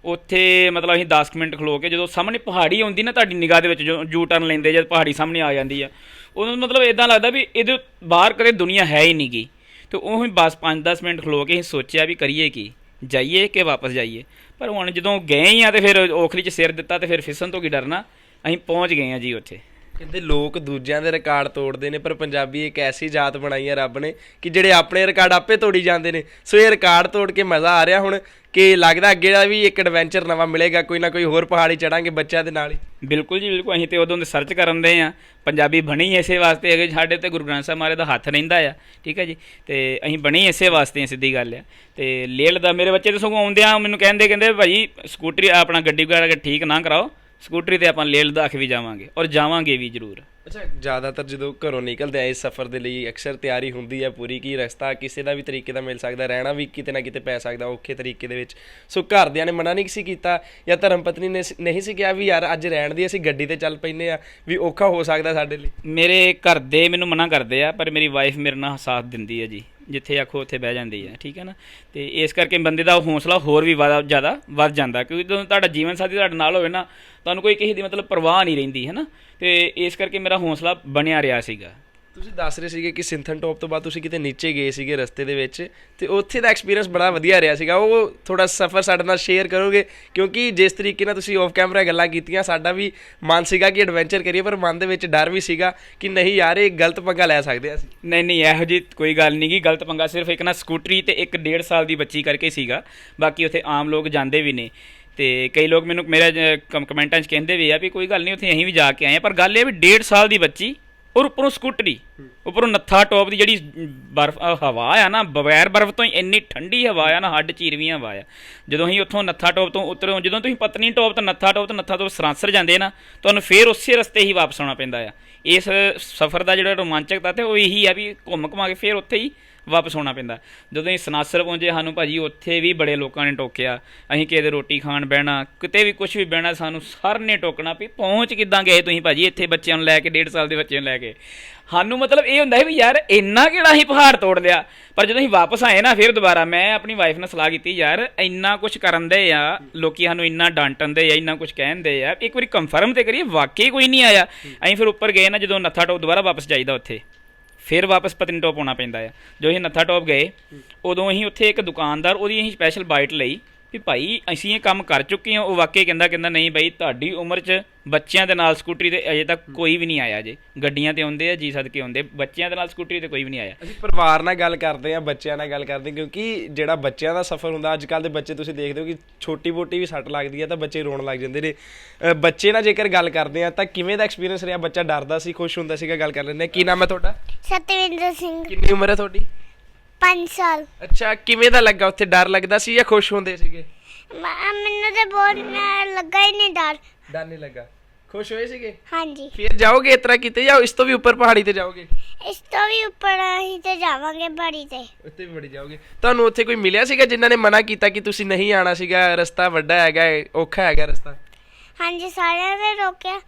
ਉੱਥੇ ਮਤਲਬ ਅਸੀਂ 10 ਕੁ ਮਿੰਟ ਖਲੋ ਕੇ ਜਦੋਂ ਸਾਹਮਣੇ ਪਹਾੜੀ ਆਉਂਦੀ ਨਾ ਤੁਹਾਡੀ ਨਿਗਾਹ ਦੇ ਵਿੱਚ ਜੋ ਜੂ ਟਰਨ ਲੈਂਦੇ ਜਦ ਪਹਾੜੀ ਸਾਹਮਣੇ ਆ ਜਾਂਦੀ ਆ ਉਦੋਂ ਮਤਲਬ ਇਦਾਂ ਲੱਗਦਾ ਵੀ ਇਹਦੇ ਬਾਹਰ ਕਦੇ ਦੁਨੀਆ ਹੈ ਹੀ ਨਹੀਂਗੀ। ਤੇ ਉਹ ਹੀ ਬਸ 5-10 ਮਿੰਟ ਖਲੋ ਕੇ ਅਸੀਂ ਸੋਚਿਆ ਵੀ ਕਰੀਏ ਕੀ ਜਾਈਏ ਕਿ ਵਾਪਸ ਜਾਈਏ। ਪਰ ਹੁਣ ਜਦੋਂ ਗਏ ਹੀ ਆ ਤੇ ਫਿਰ ਔਖਰੀ 'ਚ ਸਿਰ ਦਿੱਤਾ ਤੇ ਫਿਰ ਫਿਸਣ ਤੋਂ ਕੀ ਡਰਨਾ? ਅਸੀਂ ਪਹੁੰਚ ਗਏ ਆ ਜੀ ਉੱਥੇ। ਕਹਿੰਦੇ ਲੋਕ ਦੂਜਿਆਂ ਦੇ ਰਿਕਾਰਡ ਤੋੜਦੇ ਨੇ ਪਰ ਪੰਜਾਬੀ ਇੱਕ ਐਸੀ ਜਾਤ ਬਣਾਈ ਹੈ ਰੱਬ ਨੇ ਕਿ ਜਿਹੜੇ ਆਪਣੇ ਰਿਕਾਰਡ ਆਪੇ ਤੋੜੀ ਜਾਂਦੇ ਨੇ। ਸੋ ਇਹ ਰਿਕਾਰਡ ਤੋੜ ਕੇ ਮਜ਼ਾ ਆ ਰਿਹਾ ਹੁਣ ਕਿ ਲੱਗਦਾ ਅੱਗੇ ਦਾ ਵੀ ਇੱਕ ਐਡਵੈਂਚਰ ਨਵਾਂ ਮਿਲੇਗਾ ਕੋਈ ਨਾ ਕੋਈ ਹੋਰ ਪਹਾੜੀ ਚੜਾਂਗੇ ਬੱਚਿਆਂ ਦੇ ਨਾਲ ਹੀ। ਬਿਲਕੁਲ ਜੀ ਬਿਲਕੁਲ। ਅਸੀਂ ਤੇ ਉਦੋਂ ਦੇ ਸਰਚ ਕਰਨ ਦੇ ਆ। ਪੰਜਾਬੀ ਬਣੀ ਇਸੇ ਵਾਸਤੇ ਹੈਗੇ ਸਾਡੇ ਤੇ ਗੁਰੂ ਗ੍ਰੰਥ ਸਾਹਿਬ ਮਹਾਰਾਜ ਦਾ ਹੱਥ ਰਹਿੰਦਾ ਆ ਠੀਕ ਹੈ ਜੀ? ਤੇ ਅਸੀਂ ਬਣੀ ਇਸੇ ਵਾਸਤੇ ਆ, ਸਿੱਧੀ ਗੱਲ ਆ। ਤੇ ਲੇਲ ਦਾ ਮੇਰੇ ਬੱਚੇ ਤੇ ਸਗੋਂ ਆਉਂਦੇ ਆ ਮੈਨੂੰ ਕਹਿੰਦੇ ਕਹਿੰਦੇ ਭਾਈ ਸਕੂਟਰੀ ਆਪਣਾ ਗੱਡੀ ਵਗੈਰਾ ਠੀਕ ਨਾ ਕਰਾਓ ਸਕੂਟਰੀ ਤੇ ਆਪਾਂ ਲੇਹ ਲਦਾਖ ਵੀ ਜਾਵਾਂਗੇ ਔਰ ਜਾਵਾਂਗੇ ਵੀ ਜ਼ਰੂਰ। ਅੱਛਾ ਜ਼ਿਆਦਾਤਰ ਜਦੋਂ ਘਰੋਂ ਨਿਕਲਦੇ ਆ ਇਸ ਸਫ਼ਰ ਦੇ ਲਈ ਅਕਸਰ ਤਿਆਰੀ ਹੁੰਦੀ ਹੈ ਪੂਰੀ ਕੀ ਰਸਤਾ ਕਿਸੇ ਦਾ ਵੀ ਤਰੀਕੇ ਦਾ ਮਿਲ ਸਕਦਾ ਰਹਿਣਾ ਵੀ ਕਿਤੇ ਨਾ ਕਿਤੇ ਪੈ ਸਕਦਾ ਔਖੇ ਤਰੀਕੇ ਦੇ ਵਿੱਚ। ਸੋ ਘਰਦਿਆਂ ਨੇ ਮਨਾ ਨਹੀਂ ਸੀ ਕੀਤਾ ਜਾਂ ਧਰਮ ਪਤਨੀ ਨੇ ਸ- ਨਹੀਂ ਸੀ ਕਿਹਾ ਵੀ ਯਾਰ ਅੱਜ ਰਹਿਣ ਦੀ ਅਸੀਂ ਗੱਡੀ ਤੇ ਚੱਲ ਪੈਨੇ ਆ ਵੀ ਔਖਾ ਹੋ ਸਕਦਾ ਸਾਡੇ ਲਈ। ਮੇਰੇ ਘਰ ਦੇ ਮੈਨੂੰ ਮਨਾ ਕਰਦੇ ਆ ਪਰ ਮੇਰੀ ਵਾਈਫ ਮੇਰੇ ਨਾਲ ਸਾਥ ਦਿੰਦੀ ਹੈ ਜੀ। ਜਿੱਥੇ ਆਖੋ ਉੱਥੇ ਬਹਿ ਜਾਂਦੀ ਹੈ, ਠੀਕ ਹੈ ਨਾ? ਤੇ ਇਸ ਕਰਕੇ ਬੰਦੇ ਦਾ ਹੌਸਲਾ ਹੋਰ ਵੀ ਜ਼ਿਆਦਾ ਜ਼ਿਆਦਾ ਵੱਧ ਜਾਂਦਾ, ਕਿਉਂਕਿ ਜਦੋਂ ਤੁਹਾਡਾ ਜੀਵਨ ਸਾਥੀ ਤੁਹਾਡੇ ਨਾਲ ਹੋਵੇ ਨਾ, ਤੁਹਾਨੂੰ ਕੋਈ ਕਿਸੇ ਦੀ ਮਤਲਬ ਪਰਵਾਹ ਨਹੀਂ ਰਹਿੰਦੀ, ਹੈ ਨਾ? ਤੇ ਇਸ ਕਰਕੇ ਮੇਰਾ ਹੌਸਲਾ ਬਣਿਆ ਰਿਹਾ ਸੀਗਾ। ਤੁਸੀਂ ਦੱਸ ਰਹੇ ਸੀਗੇ ਕਿ ਸਿੰਥਨ ਟੌਪ ਤੋਂ ਬਾਅਦ ਤੁਸੀਂ ਕਿਤੇ ਨੀਚੇ ਗਏ ਸੀਗੇ ਰਸਤੇ ਦੇ ਵਿੱਚ ਤੇ ਉੱਥੇ ਦਾ ਐਕਸਪੀਰੀਅੰਸ ਬੜਾ ਵਧੀਆ ਰਿਹਾ ਸੀਗਾ। ਉਹ ਥੋੜਾ ਸਫ਼ਰ ਸਾਡੇ ਨਾਲ ਸ਼ੇਅਰ ਕਰੋਗੇ ਕਿਉਂਕਿ ਜਿਸ ਤਰੀਕੇ ਨਾਲ ਤੁਸੀਂ ਆਫ ਕੈਮਰਾ ਗੱਲਾਂ ਕੀਤੀਆਂ, ਸਾਡਾ ਵੀ ਮਨ ਸੀਗਾ ਕਿ ਐਡਵੈਂਚਰ ਕਰੀਏ, ਪਰ ਮਨ ਦੇ ਵਿੱਚ ਡਰ ਵੀ ਸੀਗਾ ਕਿ ਨਹੀਂ ਯਾਰ, ਇਹ ਗਲਤ ਪੰਗਾ ਲੈ ਸਕਦੇ ਅਸੀਂ। ਨਹੀਂ ਨਹੀਂ, ਇਹੋ ਜੀ ਕੋਈ ਗੱਲ ਨਹੀਂ ਗੀ। ਗਲਤ ਪੰਗਾ ਸਿਰਫ ਇੱਕ ਨਾ ਸਕੂਟਰੀ ਤੇ ਇੱਕ ਡੇਢ ਸਾਲ ਦੀ ਬੱਚੀ ਕਰਕੇ ਸੀਗਾ। ਬਾਕੀ ਉੱਥੇ ਆਮ ਲੋਕ ਜਾਂਦੇ ਵੀ ਨੇ। ਤੇ ਕਈ ਲੋਕ ਮੈਨੂੰ, ਮੇਰੇ ਕਮੈਂਟਾਂ 'ਚ ਕਹਿੰਦੇ ਵੀ ਆ ਵੀ ਕੋਈ ਗੱਲ ਨਹੀਂ, ਉੱਥੇ ਅਸੀਂ ਵੀ ਜਾ ਕੇ ਆਏ ਆ ਪਰ ਗੱਲ ਇਹ ਵੀ ਡੇਢ ਸਾਲ ਦੀ ਬੱਚੀ ਔਰ ਉੱਪਰੋਂ ਸਕੂਟਰੀ ਉੱਪਰੋਂ ਨੱਥਾ ਟੌਪ ਦੀ ਜਿਹੜੀ ਬਰਫ ਅ, ਹਵਾ ਆ ਨਾ ਬਗੈਰ ਬਰਫ਼ ਤੋਂ ਹੀ ਇੰਨੀ ਠੰਡੀ ਹਵਾ ਆ ਨਾ ਹੱਡ ਚੀਰਵੀਂ ਹਵਾ ਆ। ਜਦੋਂ ਅਸੀਂ ਉੱਥੋਂ ਨੱਥਾ ਟੌਪ ਤੋਂ ਉਤਰੋਂ ਜਦੋਂ ਤੁਸੀਂ ਪਤਨੀ ਟੌਪ ਤੋਂ ਨੱਥਾ ਟੌਪ ਤੋਂ ਨੱਥਾ ਟੌਪ ਸਰਾਂਸਰ ਜਾਂਦੇ ਨਾ ਤੁਹਾਨੂੰ ਫੇਰ ਉਸੇ ਰਸਤੇ ਹੀ ਵਾਪਸ ਆਉਣਾ ਪੈਂਦਾ ਆ। ਇਸ ਸਫ਼ਰ ਦਾ ਜਿਹੜਾ ਰੋਮਾਂਚਕ ਤੱਤ ਹੈ ਉਹ ਇਹੀ ਆ ਵੀ ਘੁੰਮ ਘੁਮਾ ਕੇ ਫੇਰ ਉੱਥੇ ਹੀ ਵਾਪਸ ਆਉਣਾ ਪੈਂਦਾ। ਜਦੋਂ ਅਸੀਂ ਸਨਾਸਰ ਪਹੁੰਚੇ, ਸਾਨੂੰ ਭਾਜੀ ਉੱਥੇ ਵੀ ਬੜੇ ਲੋਕਾਂ ਨੇ ਟੋਕਿਆ। ਅਸੀਂ ਕਿਤੇ ਰੋਟੀ ਖਾਣ ਬਹਿਣਾ, ਕਿਤੇ ਵੀ ਕੁਝ ਵੀ ਬਹਿਣਾ, ਸਾਨੂੰ ਸਰ ਨੇ ਟੋਕਣਾ ਵੀ ਪਹੁੰਚ ਕਿੱਦਾਂ ਗਏ ਤੁਸੀਂ ਭਾਜੀ ਇੱਥੇ ਬੱਚਿਆਂ ਨੂੰ ਲੈ ਕੇ 1.5 ਸਾਲ ਦੇ ਬੱਚਿਆਂ ਨੂੰ ਲੈ ਕੇ। ਸਾਨੂੰ ਮਤਲਬ ਇਹ ਹੁੰਦਾ ਹੈ ਵੀ ਯਾਰ ਇੰਨਾ ਕਿਹੜਾ ਅਸੀਂ ਪਹਾੜ ਤੋੜ ਲਿਆ। ਪਰ ਜਦੋਂ ਅਸੀਂ ਵਾਪਸ ਆਏ ਨਾ, ਫਿਰ ਦੁਬਾਰਾ ਮੈਂ ਆਪਣੀ ਵਾਈਫ ਨਾਲ ਸਲਾਹ ਕੀਤੀ, ਯਾਰ ਇੰਨਾ ਕੁਝ ਕਰਨ ਦੇ ਆ, ਲੋਕੀ ਸਾਨੂੰ ਇੰਨਾ ਡਾਂਟਣ ਦੇ ਆ, ਇੰਨਾ ਕੁਝ ਕਹਿੰਦੇ ਆ। ਇੱਕ ਵਾਰੀ ਕਨਫਰਮ ਤੇ ਕਰੀਏ, ਵਾਕਈ ਕੋਈ ਨਹੀਂ ਆਇਆ। ਅਸੀਂ ਫਿਰ ਉੱਪਰ ਗਏ ਨਾ, ਜਦੋਂ ਨੱਥਾ ਟੋਪ ਦੁਬਾਰਾ ਵਾਪਸ ਜਾਈਦਾ ਉੱਥੇ। ਫਿਰ ਵਾਪਸ ਪਤਨੀਟੋਪ ਆਉਣਾ ਪੈਂਦਾ ਆ। ਜੋ ਅਸੀਂ ਨੱਥਾ ਟੋਪ ਗਏ ਉਦੋਂ ਅਸੀਂ ਉੱਥੇ ਇੱਕ ਦੁਕਾਨਦਾਰ ਉਹਦੀ ਅਸੀਂ ਸਪੈਸ਼ਲ ਬਾਈਟ ਲਈ। ਵੀ ਭਾਈ ਅਸੀਂ ਇਹ ਕੰਮ ਕਰ ਚੁੱਕੇ ਹਾਂ ਉਹ ਵਾਕਈ ਕਹਿੰਦਾ ਕਹਿੰਦਾ ਨਹੀਂ ਭਾਈ ਤੁਹਾਡੀ ਉਮਰ 'ਚ ਬੱਚਿਆਂ ਦੇ ਨਾਲ ਸਕੂਟਰੀ ਤੇ ਅਜੇ ਤੱਕ ਕੋਈ ਵੀ ਨਹੀਂ ਆਇਆ ਜੇ। ਗੱਡੀਆਂ ਤੇ ਆਉਂਦੇ ਆ ਜੀ ਸਦਕੇ ਆਉਂਦੇ ਬੱਚਿਆਂ ਦੇ ਨਾਲ ਸਕੂਟਰੀ ਤੇ ਕੋਈ ਵੀ ਨਹੀਂ ਆਇਆ। ਅਸੀਂ ਪਰਿਵਾਰ ਨਾਲ ਗੱਲ ਕਰਦੇ ਹਾਂ ਬੱਚਿਆਂ ਨਾਲ ਗੱਲ ਕਰਦੇ ਕਿਉਂਕਿ ਜਿਹੜਾ ਬੱਚਿਆਂ ਦਾ ਸਫ਼ਰ ਹੁੰਦਾ ਅੱਜ ਕੱਲ ਦੇ ਬੱਚੇ ਤੁਸੀਂ ਦੇਖਦੇ ਹੋ ਕਿ ਛੋਟੀ ਮੋਟੀ ਵੀ ਸੱਟ ਲੱਗਦੀ ਹੈ ਤਾਂ ਬੱਚੇ ਰੋਣ ਲੱਗ ਜਾਂਦੇ ਨੇ। ਬੱਚੇ ਨਾਲ ਜੇਕਰ ਗੱਲ ਕਰਦੇ ਹਾਂ ਤਾਂ ਕਿਵੇਂ ਦਾ ਐਕਸਪੀਰੀਅੰਸ ਰਿਹਾ? ਬੱਚਾ ਡਰਦਾ ਸੀ ਖੁਸ਼ ਹੁੰਦਾ ਸੀਗਾ ਗੱਲ ਕਰ ਲੈਂਦੇ ਹਾਂ। ਕੀ ਨਾਮ ਹੈ ਤੁਹਾਡਾ? ਸਤਵਿੰਦਰ ਸਿੰਘ। ਕਿੰਨੀ ਉਮਰ ਹੈ ਤੁਹਾਡੀ? 5 ਸਾਲ। ਅੱਛਾ ਕਿਵੇਂ ਦਾ ਲੱਗਾ? ਉੱਥੇ ਡਰ ਲੱਗਦਾ ਸੀ ਜਾਂ ਖੁਸ਼ ਹੁੰਦੇ ਸੀਗੇ? ਮ- ਮੈਨੂੰ ਤੇ ਬਹੁਤ ਅਹ, ਲੱਗਾ ਹੀ ਨਹੀਂ ਡਰ। ਡਰ ਨਹੀਂ ਲੱਗਾ। ਖੁਸ਼ ਹੋਏ ਸੀਗੇ? ਹਾਂਜੀ। ਫਿਰ ਜਾਓਗੇ ਇਸ ਤਰ੍ਹਾਂ ਕਿਤੇ ਜਾਂ ਇਸ ਤੋਂ ਵੀ ਉੱਪਰ ਪਹਾੜੀ ਤੇ ਜਾਓਗੇ? ਇਸ ਤੋਂ ਵੀ ਉੱਪਰ ਅਸੀਂ ਤੇ ਜਾਵਾਂਗੇ ਬੜੀ ਤੇ। ਉੱਤੇ ਵੀ ਬੜੀ ਜਾਓਗੇ। ਤੁਹਾਨੂੰ ਉੱਥੇ ਕੋਈ ਮਿਲਿਆ ਸੀਗਾ ਜਿਨ੍ਹਾਂ ਨੇ ਮਨਾ ਕੀਤਾ ਕਿ ਤੁਸੀਂ ਨਹੀਂ ਆਣਾ ਸੀਗਾ? ਰਸਤਾ ਵੱਡਾ ਹੈਗਾ ਔਖਾ ਹੈਗਾ ਰਸਤਾ। ਹਾਂਜੀ ਸਾਰਿਆਂ ਨੇ ਰੋਕਿਆ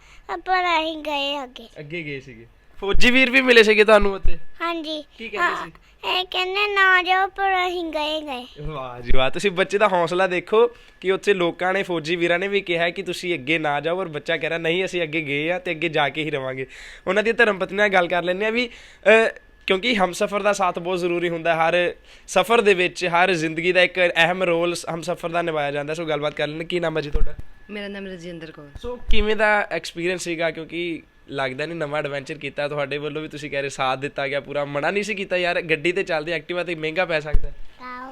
ਪਰ ਅਸੀਂ ਗਏ ਅੱਗੇ। ਅੱਗੇ ਗਏ ਸੀਗੇ। ਫੌਜੀ ਵੀਰ ਵੀ ਮਿਲੇ ਸੀਗੇ ਤੁਹਾਨੂੰ ਉੱਥੇ? ਹਾਂਜੀ। ਕੀ ਕਹਿੰਦੇ ਹਾਂ, ਇਹ ਕਹਿੰਦੇ ਨਾ ਜਾਓ ਪਰ ਅਸੀਂ ਗਏ ਗਏ ਵਾਹ ਜੀ ਵਾਹ। ਤੁਸੀਂ ਬੱਚੇ ਦਾ ਹੌਸਲਾ ਦੇਖੋ ਕਿ ਉੱਥੇ ਲੋਕਾਂ ਨੇ ਫੌਜੀ ਵੀਰਾਂ ਨੇ ਵੀ ਕਿਹਾ ਕਿ ਤੁਸੀਂ ਅੱਗੇ ਨਾ ਜਾਓ ਔਰ ਬੱਚਾ ਕਹਿ ਰਿਹਾ ਨਹੀਂ ਅਸੀਂ ਅੱਗੇ ਗਏ ਆ ਤੇ ਅੱਗੇ ਜਾ ਕੇ ਹੀ ਰਵਾਂਗੇ। ਉਹਨਾਂ ਦੀ ਧਰਮ ਪਤਨੀ ਨਾਲ ਗੱਲ ਕਰ ਲੈਂਦੇ ਆ ਵੀ ਅਹ, ਕਿਉਂਕਿ ਹਮਸਫਰ ਦਾ ਸਾਥ ਬਹੁਤ ਜ਼ਰੂਰੀ ਹੁੰਦਾ। ਹੈ। ਹਰ ਸਫ਼ਰ ਦੇ ਵਿੱਚ ਹਰ ਜ਼ਿੰਦਗੀ ਦਾ ਇੱਕ ਅਹਿਮ ਰੋਲ ਹਮਸਫਰ ਦਾ ਨਿਭਾਇਆ ਜਾਂਦਾ। ਸੋ ਗੱਲਬਾਤ ਕਰ ਲੈਂਦੇ ਕੀ ਨਾਮ ਹੈ ਜੀ ਤੁਹਾਡਾ? ਮੇਰਾ ਨਾਮ ਰਜਿੰਦਰ ਕੌਰ। ਸੋ ਕਿਵੇਂ ਦਾ ਐਕਸਪੀਰੀਅੰਸ ਸੀਗਾ? ਕਿਉਂਕਿ ਲੱਗਦਾ ਨਹੀਂ ਨਵਾਂ ਐਡਵੈਂਚਰ ਕੀਤਾ ਤੁਹਾਡੇ ਵੱਲੋਂ ਵੀ ਤੁਸੀਂ ਕਹਿ ਰਹੇ ਸਾਥ ਦਿੱਤਾ ਗਿਆ ਪੂਰਾ ਮਨਾ ਨਹੀਂ ਸੀ ਕੀਤਾ ਯਾਰ ਗੱਡੀ ਤੇ ਚੱਲਦੇ ਐਕਟਿਵਾ ਤੇ ਮਹਿੰਗਾ ਪੈ ਸਕਦਾ।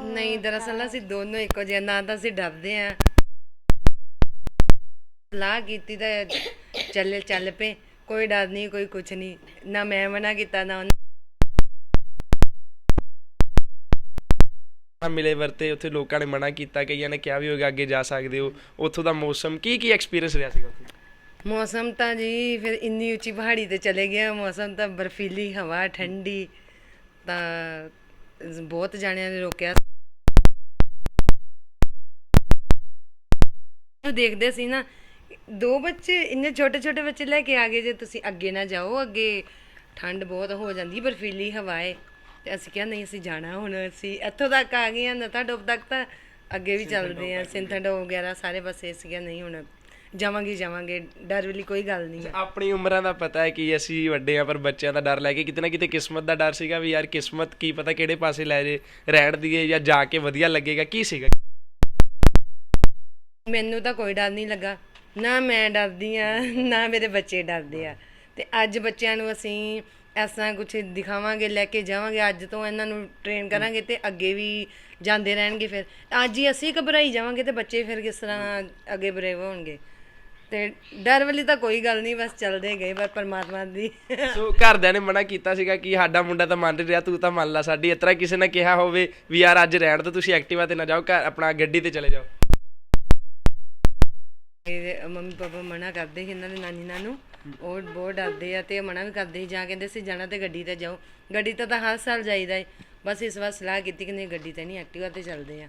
ਨਹੀਂ ਦਰਅਸਲ ਅਸੀਂ ਦੋਨੋਂ ਇੱਕੋ ਜਿਹੇ ਨਾ ਤਾਂ ਅਸੀਂ ਡਰਦੇ ਆ ਸਲਾਹ ਕੀਤੀ ਤਾਂ ਚੱਲੇ ਚੱਲ ਪਏ ਕੋਈ ਡਰ ਨਹੀਂ ਕੋਈ ਕੁਛ ਨਹੀਂ ਨਾ ਮੈਂ ਮਨਾ ਕੀਤਾ ਨਾ ਨਾ ਮਿਲੇ ਵਰਤੇ ਉੱਥੇ ਲੋਕਾਂ ਨੇ ਮਨਾ ਕੀਤਾ ਕਈਆਂ ਨੇ ਕਿਹਾ ਵੀ ਹੋਗਾ ਅੱਗੇ ਜਾ ਸਕਦੇ ਹੋ। ਉੱਥੋਂ ਦਾ ਮੌਸਮ ਕੀ ਕੀ ਐਕਸਪੀਰੀਅੰਸ ਰਿਹਾ ਸੀਗਾ ਉੱਥੇ? ਮੌਸਮ ਤਾਂ ਜੀ ਫਿਰ ਇੰਨੀ ਉੱਚੀ ਪਹਾੜੀ ਤੇ ਚਲੇ ਗਿਆ ਮੌਸਮ ਤਾਂ ਬਰਫੀਲੀ ਹਵਾ ਠੰਡੀ ਤਾਂ ਬਹੁਤ ਜਾਣਿਆਂ ਨੇ ਰੋਕਿਆ। ਉਹ ਦੇਖਦੇ ਸੀ ਨਾ ਦੋ ਬੱਚੇ ਇੰਨੇ ਛੋਟੇ ਛੋਟੇ ਬੱਚੇ ਲੈ ਕੇ ਆ ਗਏ ਜੇ ਤੁਸੀਂ ਅੱਗੇ ਨਾ ਜਾਓ ਅੱਗੇ ਠੰਡ ਬਹੁਤ ਹੋ ਜਾਂਦੀ ਬਰਫੀਲੀ ਹਵਾ ਹੈ ਤੇ ਅਸੀਂ ਕਿਹਾ ਨਹੀਂ ਅਸੀਂ ਜਾਣਾ ਹੁਣ ਅਸੀਂ ਇੱਥੋਂ ਤੱਕ ਆ ਗਏ ਹਾਂ ਨਤਾ ਡੋਬ ਤੱਕ ਤਾਂ ਅੱਗੇ ਵੀ ਚੱਲਦੇ ਆ ਸਿੰਥਾਡੋ ਵਗੈਰਾ ਸਾਰੇ ਪਾਸੇ ਅਸੀਂ ਕਿਹਾ ਨਹੀਂ ਹੁਣ ਜਾਵਾਂਗੇ ਹੀ ਜਾਵਾਂਗੇ ਡਰ ਵਾਲੀ ਕੋਈ ਗੱਲ ਨਹੀਂ ਹੈ ਆਪਣੀ ਉਮਰਾਂ ਦਾ ਪਤਾ ਹੈ ਕਿ ਅਸੀਂ ਵੱਡੇ ਆ ਪਰ ਬੱਚਿਆਂ ਦਾ ਡਰ ਲੈ ਕੇ ਕਿਤੇ ਨਾ ਕਿਤੇ ਕਿਸਮਤ ਦਾ ਡਰ ਸੀਗਾ ਵੀ ਯਾਰ ਕਿਸਮਤ ਕੀ ਪਤਾ ਕਿਹੜੇ ਪਾਸੇ ਲੈ ਜੇ ਰਹਿਣ ਦੀਏ ਜਾਂ ਜਾ ਕੇ ਵਧੀਆ ਲੱਗੇਗਾ ਕੀ ਸੀਗਾ? ਮੈਨੂੰ ਤਾਂ ਕੋਈ ਡਰ ਨਹੀਂ ਲੱਗਾ। ਨਾ ਮੈਂ ਡਰਦੀ ਆ ਨਾ ਮੇਰੇ ਬੱਚੇ ਡਰਦੇ ਆ। ਤੇ ਅੱਜ ਬੱਚਿਆਂ ਨੂੰ ਅਸੀਂ ਤਰ੍ਹਾਂ ਕੁਝ ਦਿਖਾਵਾਂਗੇ ਲੈ ਕੇ ਜਾਵਾਂਗੇ। ਅੱਜ ਤੋਂ ਇਹਨਾਂ ਨੂੰ ਟ੍ਰੇਨ ਕਰਾਂਗੇ ਤੇ ਅੱਗੇ ਵੀ ਜਾਂਦੇ ਰਹਿਣਗੇ ਫਿਰ। ਅੱਜ ਹੀ ਅਸੀਂ ਘਬਰਾਈ ਜਾਵਾਂਗੇ ਤੇ ਬੱਚੇ ਫਿਰ ਕਿਸ ਤਰ੍ਹਾਂ ਅੱਗੇ ਬਰੇਵ ਹੋਣਗੇ। ਤੇ ਡਰ ਵਾਲੀ ਤਾਂ ਕੋਈ ਗੱਲ ਨਹੀਂ ਬਸ ਚੱਲਦੇ ਗਏ ਪਰ ਪਰਮਾਤਮਾ ਦੀ। ਸੋ ਘਰਦਿਆਂ ਨੇ ਮਨਾ ਕੀਤਾ ਸੀਗਾ ਕਿ ਸਾਡਾ ਮੁੰਡਾ ਤਾਂ ਮੰਨ ਰਿਹਾ ਤੂੰ ਤਾਂ ਮੰਨ ਲੈ ਸਾਡੀ ਇਸ ਤਰ੍ਹਾਂ ਕਿਸੇ ਨੇ ਕਿਹਾ ਹੋਵੇ ਵੀ ਯਾਰ ਅੱਜ ਰਹਿਣ ਤੋਂ ਤੁਸੀਂ ਐਕਟਿਵਾ ਤੇ ਨਾ ਜਾਓ ਘਰ ਆਪਣਾ ਗੱਡੀ ਤੇ ਚਲੇ ਜਾਓ। ਇਹ ਮੰਮੀ ਪਾਪਾ ਮਨਾ ਕਰਦੇ ਸੀ ਇਹਨਾਂ ਦੇ ਨਾਨੀ ਨਾਨੂ ਉਹ ਬਹੁਤ ਡਰਦੇ ਆ ਤੇ ਮਨਾ ਵੀ ਕਰਦੇ ਸੀ ਜਾਂ ਕਹਿੰਦੇ ਸੀ ਜਾਣਾ ਤੇ ਗੱਡੀ ਤੇ ਜਾਓ। ਗੱਡੀ ਤੇ ਤਾਂ ਹਰ ਸਾਲ ਜਾਈਦਾ ਹੈ ਬਸ ਇਸ ਵਾਰ ਸਲਾਹ ਕੀਤੀ ਕਿ ਨਹੀਂ ਗੱਡੀ ਤੇ ਨਹੀਂ ਐਕਟਿਵਾ ਤੇ ਚੱਲਦੇ ਆ।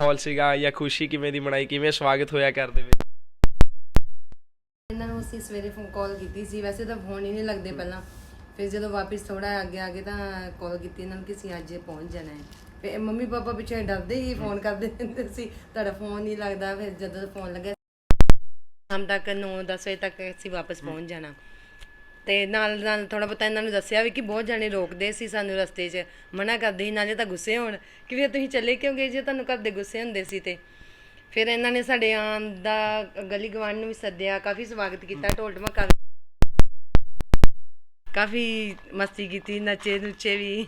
ਮਾਹੌਲ ਸੀਗਾ ਜਾਂ ਖੁਸ਼ੀ ਕਿਵੇਂ ਦੀ ਮਨਾਈ, ਕਿਵੇਂ ਸਵਾਗਤ ਹੋਇਆ ਘਰ ਵਿੱਚ? ਇਹਨਾਂ ਨੂੰ ਅਸੀਂ ਸਵੇਰੇ ਫੋਨ ਕਾਲ ਕੀਤੀ ਸੀ, ਵੈਸੇ ਤਾਂ ਫੋਨ ਹੀ ਨਹੀਂ ਲੱਗਦੇ ਪਹਿਲਾਂ। ਫਿਰ ਜਦੋਂ ਵਾਪਸ ਥੋੜਾ ਅੱਗੇ ਆ ਗਏ ਤਾਂ ਕਾਲ ਕੀਤੀ ਇਹਨਾਂ ਨੂੰ ਕਿ ਅਸੀਂ ਅੱਜ ਪਹੁੰਚ ਜਾਣਾ ਹੈ। ਫਿਰ ਮੰਮੀ ਪਾਪਾ ਪਿੱਛੇ ਡਰਦੇ ਹੀ ਫੋਨ ਕਰਦੇ ਰਹਿੰਦੇ ਸੀ, ਤੁਹਾਡਾ ਫੋਨ ਨਹੀਂ ਲੱਗਦਾ। ਫਿਰ ਜਦੋਂ ਫੋਨ ਲੱਗਿਆ, ਸ਼ਾਮ ਤੱਕ 9-10 ਵਜੇ ਤੱਕ ਅਸੀਂ ਵਾਪਸ ਪਹੁੰਚ ਜਾਣਾ। ਤੇ ਨਾਲ ਨਾਲ ਥੋੜਾ ਬਹੁਤਾ ਇਹਨਾਂ ਨੂੰ ਦੱਸਿਆ ਵੀ ਕਿ ਬਹੁਤ ਜਾਣੇ ਰੋਕਦੇ ਸੀ ਸਾਨੂੰ ਰਸਤੇ 'ਚ, ਮਨਾ ਕਰਦੇ ਸੀ, ਨਾਲੇ ਤਾਂ ਗੁੱਸੇ ਹੋਣ, ਕਿ ਵੀ ਤੁਸੀਂ ਚੱਲੇ ਕਿਉਂ ਗਏ ਜੇ ਤੁਹਾਨੂੰ ਘਰ ਦੇ ਗੁੱਸੇ ਹੁੰਦੇ ਸੀ ਤੇ। ਫਿਰ ਇਹਨਾਂ ਨੇ ਸਾਡੇ ਆਉਣ ਦਾ ਗਲੀ ਗਵਾਂਢ ਨੂੰ ਵੀ ਸੱਦਿਆ, ਕਾਫੀ ਸਵਾਗਤ ਕੀਤਾ, ਢੋਲ ਢਮਕਾ ਕਾਫੀ ਮਸਤੀ ਕੀਤੀ, ਨੱਚੇ ਨੁੱਚੇ ਵੀ।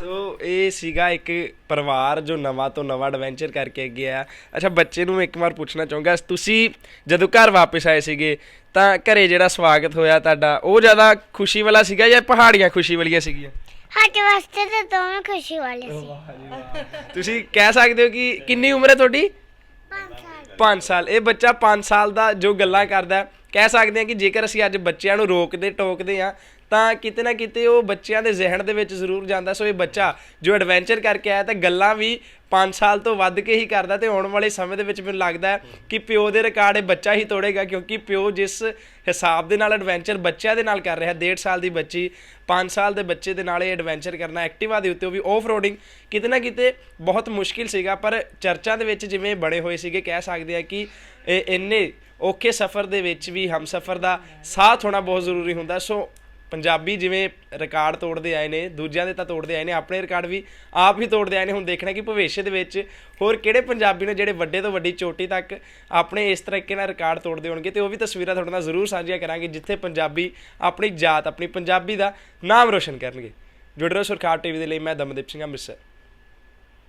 ਸੋ ਇਹ ਸੀਗਾ ਇੱਕ ਪਰਿਵਾਰ ਜੋ ਨਵਾਂ ਤੋਂ ਨਵਾਂ ਐਡਵੈਂਚਰ ਕਰਕੇ ਗਿਆ ਅੱਛਾ ਬੱਚੇ ਨੂੰ ਇੱਕ ਵਾਰ ਪੁੱਛਣਾ ਚਾਹੂੰਗਾ ਤੁਸੀਂ ਜਦੋਂ ਘਰ ਵਾਪਸ ਆਏ ਸੀਗੇ ਤਾਂ ਘਰੇ ਜਿਹੜਾ ਸਵਾਗਤ ਹੋਇਆ ਤੁਹਾਡਾ ਉਹ ਜ਼ਿਆਦਾ ਖੁਸ਼ੀ ਵਾਲਾ ਸੀਗਾ ਜਾਂ ਪਹਾੜੀਆਂ ਖੁਸ਼ੀ ਵਾਲੀਆਂ ਸੀਗੀਆਂ? ਸਾਡੇ ਵਾਸਤੇ ਤਾਂ ਦੋਵੇਂ ਖੁਸ਼ੀ ਵਾਲੇ ਸੀ। ਤੁਸੀਂ ਕਹਿ ਸਕਦੇ ਹੋ ਕਿ ਕਿੰਨੀ ਉਮਰ ਹੈ ਤੁਹਾਡੀ? 5 ਸਾਲ। 5 ਸਾਲ। ਇਹ ਬੱਚਾ 5 ਸਾਲ ਦਾ ਜੋ ਗੱਲਾਂ ਕਰਦਾ ਕਹਿ ਸਕਦੇ ਹਾਂ ਕਿ ਜੇਕਰ ਅਸੀਂ ਅੱਜ ਬੱਚਿਆਂ ਨੂੰ ਰੋਕਦੇ ਟੋਕਦੇ ਆ ਤਾਂ ਕਿਤੇ ਨਾ ਕਿਤੇ ਉਹ ਬੱਚਿਆਂ ਦੇ ਜ਼ਿਹਨ ਦੇ ਵਿੱਚ ਜ਼ਰੂਰ ਜਾਂਦਾ। ਸੋ ਇਹ ਬੱਚਾ ਜੋ ਐਡਵੈਂਚਰ ਕਰਕੇ ਆਇਆ, ਤਾਂ ਗੱਲਾਂ ਵੀ 5 ਸਾਲ ਤੋਂ ਵੱਧ ਕੇ ਹੀ ਕਰਦਾ ਤੇ ਆਉਣ ਵਾਲੇ ਸਮੇਂ ਦੇ ਵਿੱਚ ਮੈਨੂੰ ਲੱਗਦਾ ਹੈ ਕਿ ਪਿਓ ਦੇ ਰਿਕਾਰਡ ਇਹ ਬੱਚਾ ਹੀ ਤੋੜੇਗਾ, ਕਿਉਂਕਿ ਪਿਓ ਜਿਸ ਹਿਸਾਬ ਦੇ ਨਾਲ ਐਡਵੈਂਚਰ ਬੱਚਿਆਂ ਦੇ ਨਾਲ ਕਰ ਰਿਹਾ 1.5 ਸਾਲ ਦੀ ਬੱਚੀ 5 ਸਾਲ ਦੇ ਬੱਚੇ ਦੇ ਨਾਲ ਇਹ ਐਡਵੈਂਚਰ ਕਰਨਾ ਐਕਟਿਵਾ ਦੇ ਉੱਤੇ ਉਹ ਵੀ ਆਫ ਰੋਡਿੰਗ ਕਿਤੇ ਨਾ ਕਿਤੇ ਬਹੁਤ ਮੁਸ਼ਕਿਲ ਸੀਗਾ, ਪਰ ਚਰਚਾ ਦੇ ਵਿੱਚ ਜਿਵੇਂ ਬਣੇ ਹੋਏ ਸੀਗੇ, ਕਹਿ ਸਕਦੇ ਆ ਕਿ ਇਹ ਇੰਨੇ ਔਖੇ ਸਫ਼ਰ ਦੇ ਵਿੱਚ ਵੀ ਹਮਸਫ਼ਰ ਦਾ ਸਾਥ ਹੋਣਾ ਬਹੁਤ ਜ਼ਰੂਰੀ ਹੁੰਦਾ। ਸੋ ਪੰਜਾਬੀ ਜਿਵੇਂ ਰਿਕਾਰਡ ਤੋੜਦੇ ਆਏ ਨੇ, ਦੂਜਿਆਂ ਦੇ ਤਾਂ ਤੋੜਦੇ ਆਏ ਨੇ, ਆਪਣੇ ਰਿਕਾਰਡ ਵੀ ਆਪ ਹੀ ਤੋੜਦੇ ਆਏ ਨੇ, ਹੁਣ ਦੇਖਣਾ ਕਿ ਭਵਿੱਖ ਦੇ ਵਿੱਚ ਹੋਰ ਕਿਹੜੇ ਪੰਜਾਬੀ ਨੇ ਜਿਹੜੇ ਵੱਡੇ ਤੋਂ ਵੱਡੀ ਚੋਟੀ ਤੱਕ ਆਪਣੇ ਇਸ ਤਰੀਕੇ ਨਾਲ ਰਿਕਾਰਡ ਤੋੜਦੇ ਹੋਣਗੇ, ਤੇ ਉਹ ਵੀ ਤਸਵੀਰਾਂ ਤੁਹਾਡੇ ਨਾਲ ਜ਼ਰੂਰ ਸਾਂਝੀਆਂ ਕਰਾਂਗੇ, ਜਿੱਥੇ ਪੰਜਾਬੀ ਆਪਣੀ ਜਾਤ, ਆਪਣੀ ਪੰਜਾਬੀ ਦਾ ਨਾਮ ਰੋਸ਼ਨ ਕਰਨਗੇ। ਜੁੜ ਰਹੋ ਸਰਕਾਰ ਟੀਵੀ ਦੇ ਲਈ, ਮੈਂ ਦਮਦੀਪ ਸਿੰਘ ਮਿਸਰ